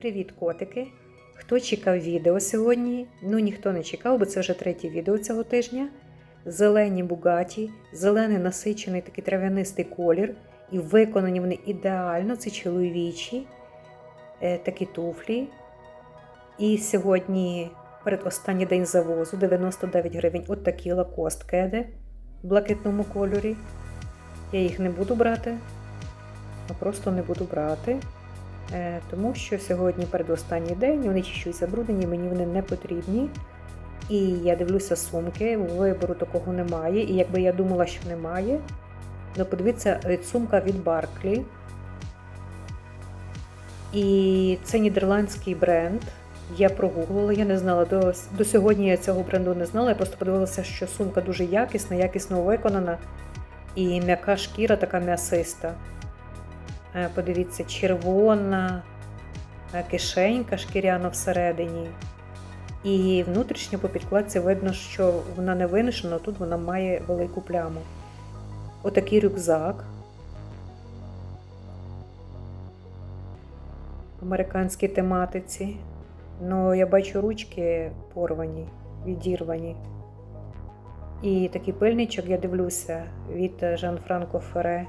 Привіт, котики! Хто чекав відео сьогодні? Ну ніхто не чекав, бо це вже третє відео цього тижня. Зелені бугаті, зелений насичений такий трав'янистий колір. І виконані вони ідеально. Це чоловічі е, такі туфлі. І сьогодні передостанній день завозу 99 гривень. От такі лакост кеди в блакитному кольорі. Я їх не буду брати. Ну, просто не буду брати. Е, тому що сьогодні передостанній день вони чищуть забруднені, мені вони не потрібні. І я дивлюся сумки, вибору такого немає. І якби я думала, що немає, ну подивіться, е, сумка від Барклі. І це нідерландський бренд. Я прогуглила, я не знала. До, до сьогодні я цього бренду не знала. Я просто подивилася, що сумка дуже якісна, якісно виконана. І м'яка шкіра така м'ясиста. Е, Подивіться, червона е, кишенька шкіряна всередині. І внутрішньо по підкладці видно, що вона не виношена, тут вона має велику пляму. Отакий рюкзак. Американській тематиці. Ну, я бачу ручки порвані, відірвані. І такий пильничок я дивлюся від Жан-Франко Фере.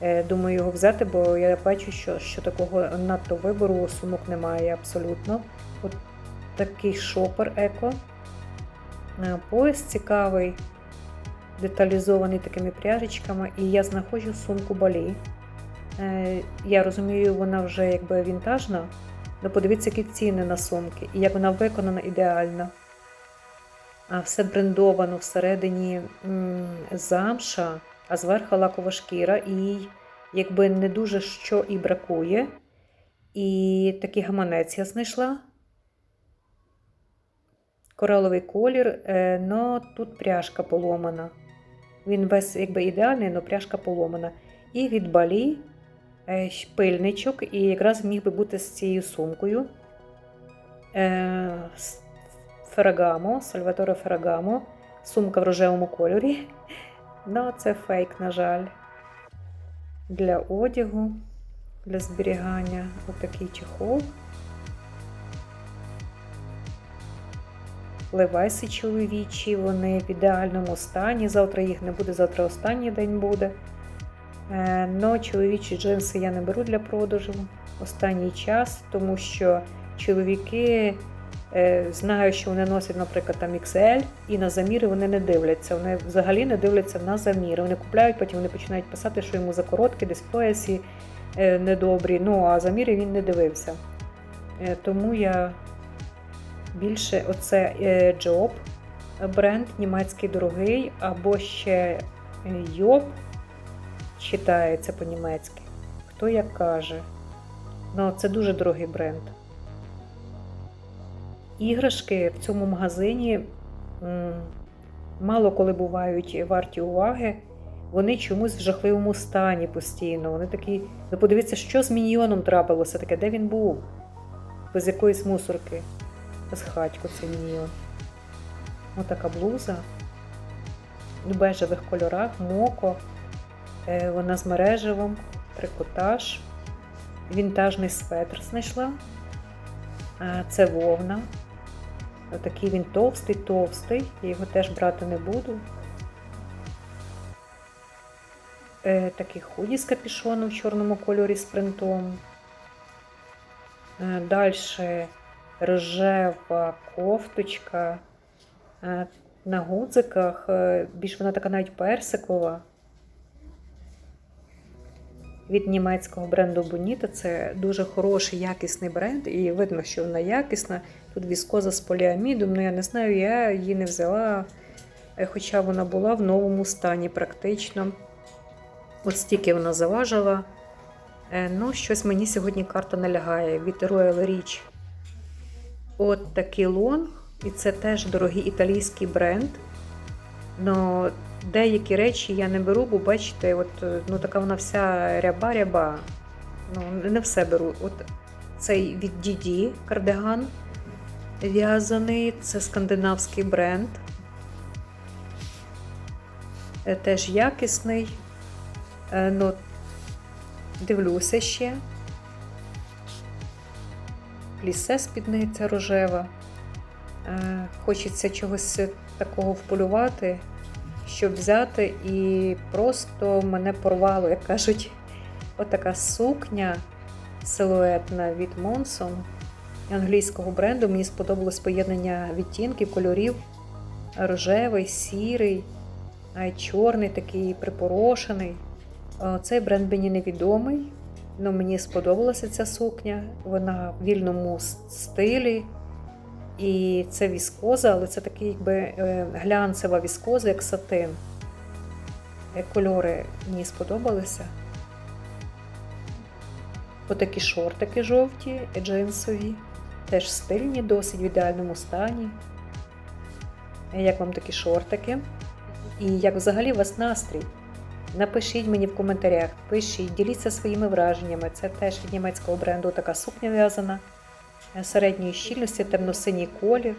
Е, Думаю його взяти, бо я бачу, що, що такого надто вибору сумок немає абсолютно. От такий шопер еко. Е, Пояс цікавий, деталізований такими пряжечками, і я знаходжу сумку балі. Е, Я розумію, вона вже якби вінтажна, але подивіться, які ціни на сумки, і як вона виконана ідеально. А все брендовано всередині замша а зверху лакова шкіра, і якби не дуже що і бракує. І такий гаманець я знайшла. Кораловий колір, але тут пряжка поломана. Він весь якби ідеальний, але пряжка поломана. І від балі е, пильничок, і якраз міг би бути з цією сумкою. Е, Ферагамо, Сальваторе Ферагамо, сумка в рожевому кольорі. Ну, це фейк, на жаль. Для одягу, для зберігання отакий чехол. Левайси чоловічі, вони в ідеальному стані. Завтра їх не буде, завтра останній день буде. Е, Но чоловічі джинси я не беру для продажу останній час, тому що чоловіки Знаю, що вони носять, наприклад, там XL, і на заміри вони не дивляться. Вони взагалі не дивляться на заміри. Вони купляють, потім вони починають писати, що йому за короткі, десь поясі е, недобрі. Ну, а заміри він не дивився. Е, тому я більше оце Job бренд німецький дорогий, або ще Йоб читається по-німецьки. Хто як каже. Ну, це дуже дорогий бренд. Іграшки в цьому магазині мало коли бувають варті уваги. Вони чомусь в жахливому стані постійно. Вони такі. Ви подивіться, що з міньйоном трапилося таке, де він був? Без якоїсь мусорки. Без хатьку цей міньйон. Отака блуза. В бежевих кольорах, моко. Е, Вона з мережевом, трикотаж. Вінтажний светр знайшла. Це вовна. Отакий він товстий-товстий, я його теж брати не буду. Е, Такий худі з капюшоном в чорному кольорі з принтом. Е, Далі рожева кофточка е, на гудзиках, більш вона така навіть персикова. Від німецького бренду Bonita. Це дуже хороший якісний бренд, і видно, що вона якісна. Тут віскоза з поліамідом, ну я не знаю, я її не взяла, е, хоча вона була в новому стані практично. От стільки вона заважила. Е, ну, щось мені сьогодні карта не лягає від Royal Rich. От такий лонг, і це теж дорогий італійський бренд. Но деякі речі я не беру, бо бачите, от, ну така вона вся ряба-ряба. Ну, Не все беру. От Цей від DD кардиган в'язаний, це скандинавський бренд. Е, Теж якісний. Е, Ну, Дивлюся ще. плісе спідниця рожева. Е, Хочеться чогось такого вполювати, щоб взяти, і просто мене порвало, як кажуть, отака сукня силуетна від Monson англійського бренду. Мені сподобалось поєднання відтінків, кольорів. Рожевий, сірий, чорний, такий припорошений. Е, Цей бренд мені невідомий, але мені сподобалася ця сукня. Вона в вільному стилі. І це віскоза, але це такий якби е, глянцева віскоза, як сатин. Е, Кольори мені сподобалися. Отакі шортики жовті, джинсові, теж стильні, досить в ідеальному стані. Як вам такі шортики? І як взагалі у вас настрій? Напишіть мені в коментарях, пишіть, діліться своїми враженнями. Це теж від німецького бренду така сукня в'язана середньої щільності, темно-синій колір.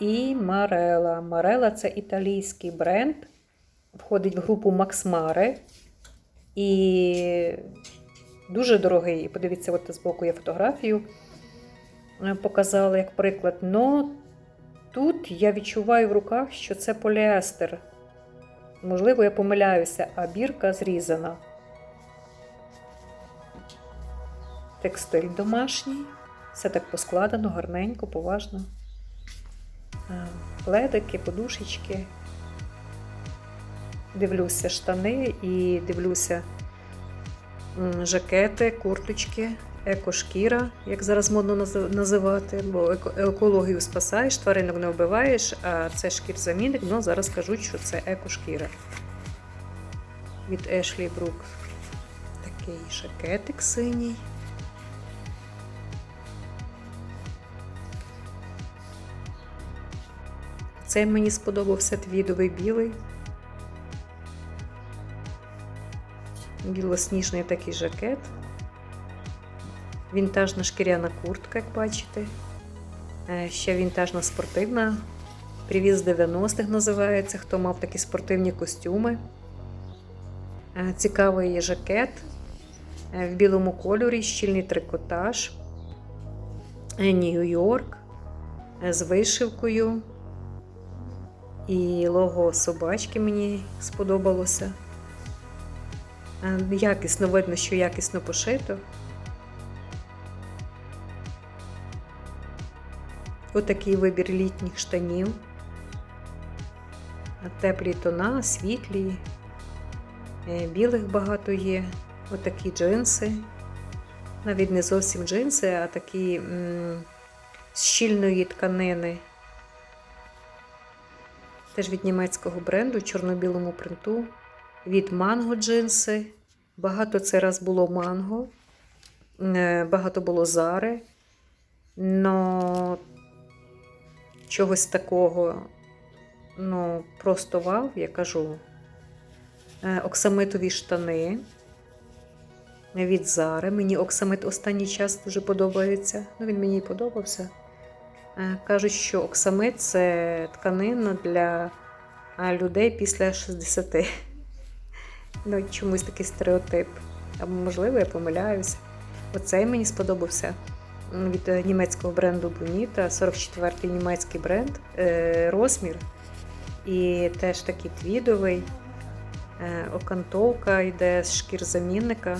І Марела. Марела це італійський бренд, входить в групу Максмаре. І дуже дорогий. Подивіться, от збоку я фотографію е, показала як приклад. Но тут я відчуваю в руках, що це поліестер. Можливо, я помиляюся, а бірка зрізана. Текстиль домашній. Все так поскладено, гарненько, поважно. Е, Пледики, подушечки. Дивлюся штани і дивлюся жакети, курточки, екошкіра, як зараз модно називати, бо екологію спасаєш, тваринок не вбиваєш, а це шкірзамінник, ну зараз кажуть, що це екошкіра. Від Ashley Brook. Такий жакетик синій. Цей мені сподобався твідовий білий. Білосніжний такий жакет. Вінтажна шкіряна куртка, як бачите. Е, Ще вінтажна спортивна. Привіз з 90-х називається, хто мав такі спортивні костюми. Е, Цікавий жакет е, в білому кольорі, щільний трикотаж. Нью-Йорк з вишивкою. І лого собачки мені сподобалося. Е, Якісно видно, що якісно пошито. Отакий вибір літніх штанів. Теплі тона, світлі, Е, білих багато є. Отакі джинси. Навіть не зовсім джинси, а такі м, з щільної тканини. Теж від німецького бренду, чорно-білому принту. Від манго джинси. Багато це раз було манго, е, багато було зари. Но чогось такого, ну, просто вау, я кажу. Е, Оксамитові штани від Зари. Мені оксамит останній час дуже подобається. Ну, він мені і подобався. Е, Кажуть, що оксамит це тканина для людей після 60. Ну, чомусь такий стереотип. Або, можливо, я помиляюся. Оцей мені сподобався від е, німецького бренду Bonita, 44-й німецький бренд, е, розмір. І теж такий твідовий. Е, Окантовка йде з шкірзамінника,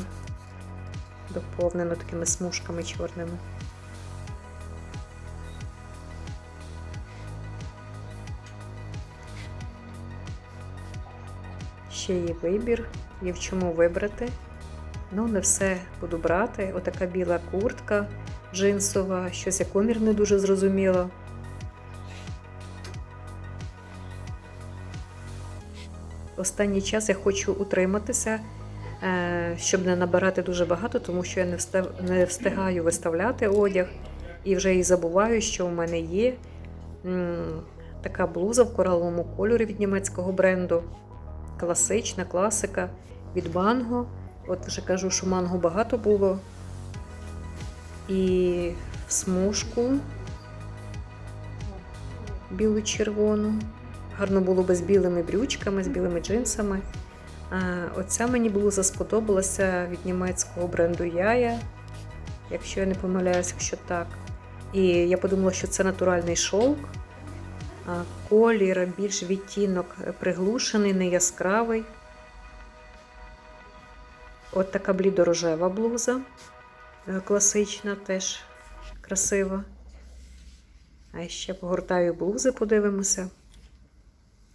доповнено такими смужками чорними. Ще є вибір, є в чому вибрати. Ну, не все буду брати. Отака біла куртка джинсова, щось я комір не дуже зрозуміло. Останній час я хочу утриматися, е, щоб не набирати дуже багато, тому що я не встигаю виставляти одяг і вже і забуваю, що у мене є така блуза в кораловому кольорі від німецького бренду. Класична класика від манго. От вже кажу, що манго багато було. І в смужку білу червону. Гарно було би з білими брючками, з білими джинсами. Оця мені блуза сподобалася від німецького бренду Яя, якщо я не помиляюсь, якщо так. І я подумала, що це натуральний шовк. Колір, більш відтінок приглушений, не яскравий. От така блідорожева блуза. е, Класична, теж красива. А ще погортаю блузи, подивимося,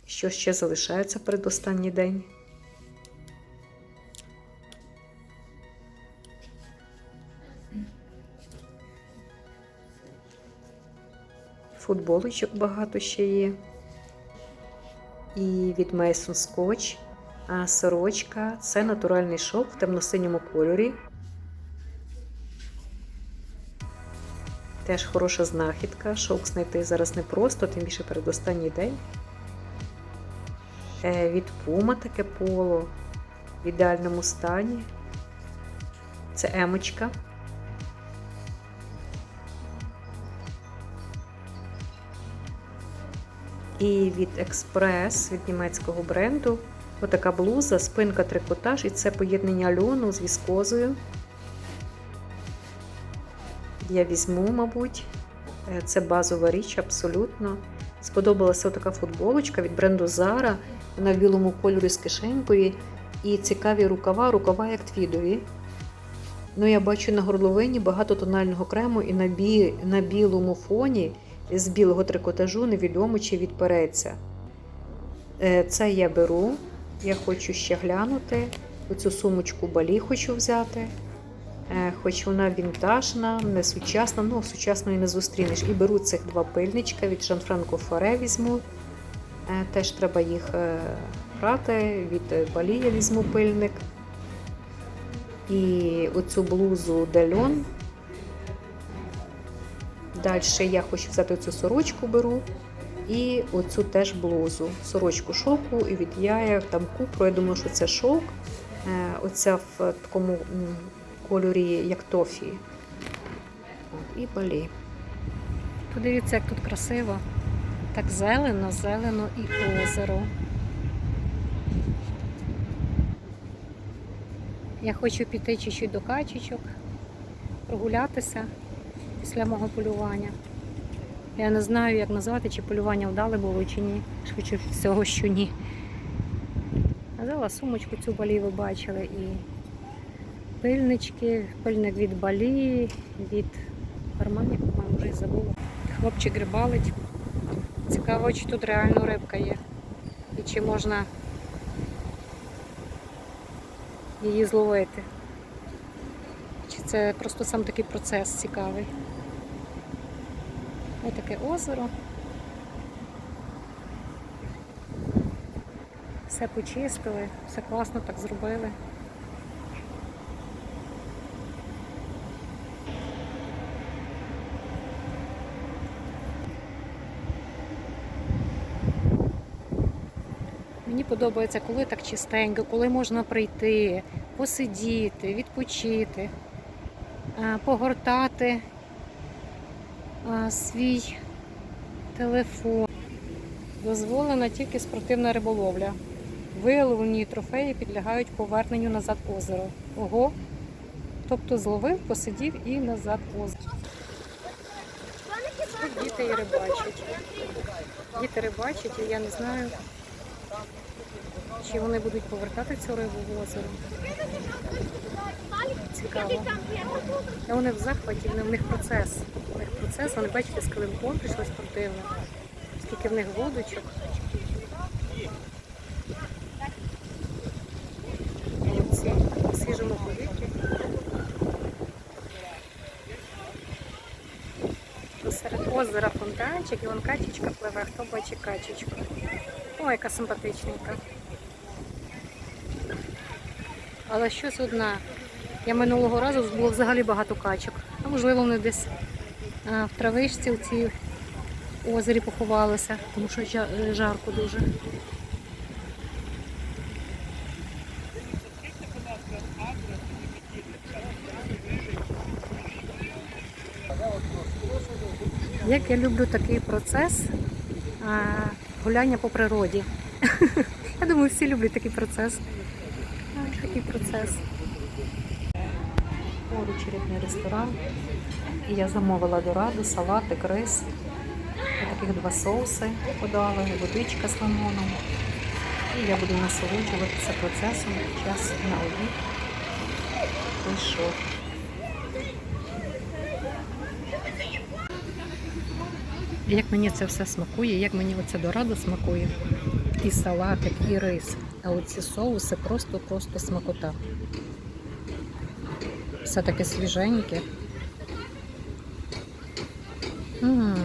що ще залишається передостанній день. Футболочок багато ще є. І від Mason Scotch. А сорочка це натуральний шовк в темно-синьому кольорі. Теж хороша знахідка. Шовк знайти зараз непросто, тим більше передостанній день. Е, Від Puma таке поло в ідеальному стані. Це емочка. І від Експрес, від німецького бренду. Отака блуза, спинка трикотаж, і це поєднання льону з віскозою. Я візьму, мабуть. Е, Це базова річ, абсолютно. Сподобалася така футболочка від бренду Zara. Вона в білому кольорі з кишенькою. І цікаві рукава, рукава як твідові. Ну, я бачу на горловині багато тонального крему і на, бі... на білому фоні з білого трикотажу невідомо чи відпереться. Е, Це я беру. Я хочу ще глянути. Оцю сумочку балі хочу взяти. Е, Хоч вона вінтажна, не сучасна, ну сучасної не зустрінеш. І беру цих два пильничка від Jean-Franco Фаре візьму. Е, Теж треба їх брати. Від балі я візьму пильник. І оцю блузу Дельон. Далі я хочу взяти цю сорочку беру. І оцю теж блузу. Сорочку шовку і від яя там купру. Я думаю, що це шовк. Е, Оця в такому кольорі, як тофі. І балі. Подивіться, як тут красиво. Так зелено, зелено і озеро. Я хочу піти чуть-чуть до качечок, прогулятися після мого полювання. Я не знаю, як назвати, чи полювання вдале було, чи ні. Швидше всього, що ні. Взяла сумочку цю балі, ви бачили, і пильнички, пильник від балі, від Армані, по-моєму, вже забула. Хлопчик рибалить. Цікаво, чи тут реально рибка є. І чи можна її зловити. Чи це просто сам такий процес цікавий. Ось таке озеро. Все почистили, все класно так зробили. Мені подобається, коли так чистенько, коли можна прийти, посидіти, відпочити, е, погортати свій телефон. Дозволена тільки спортивна риболовля. Виловлені трофеї підлягають поверненню назад озеро. Ого. Тобто зловив, посидів і назад озеро. Тут діти і рибачать. Діти рибачать, і я не знаю, чи вони будуть повертати цю рибу в озеро. Цікаво. А вони в захваті, вони- в них процес. У них процес, вони бачите, з килимком прийшли спортивно. Скільки в них вудочок. Молодці. Свіжому повітрі. Посеред озера фонтанчик, і вон качечка пливе, хто бачить качечку. Ой, яка симпатичненька. Але щось одна. Я минулого разу було взагалі багато качок. А можливо, вони десь в травичці в цій озері поховалися, тому що е, жарко дуже. Як я люблю такий процес гуляння по природі. Я думаю, всі люблять такий процес. такий процес. Поруч рідний ресторан. І я замовила дораду, салатик, рис. Таких два соуси подали, водичка з лимоном. І я буду насолоджуватися процесом. Час на обід прийшов. Як мені це все смакує, як мені оце дорадо смакує. І салатик, і рис. А оці соуси просто-просто смакота. Все таке свіженьке. м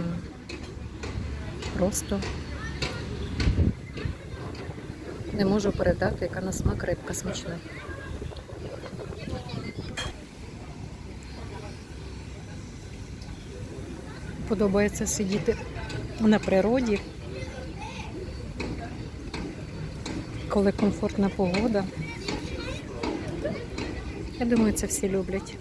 Просто не можу передати, яка на смак рибка смачна. Подобається сидіти на природі, коли комфортна погода. Я думаю, це всі люблять.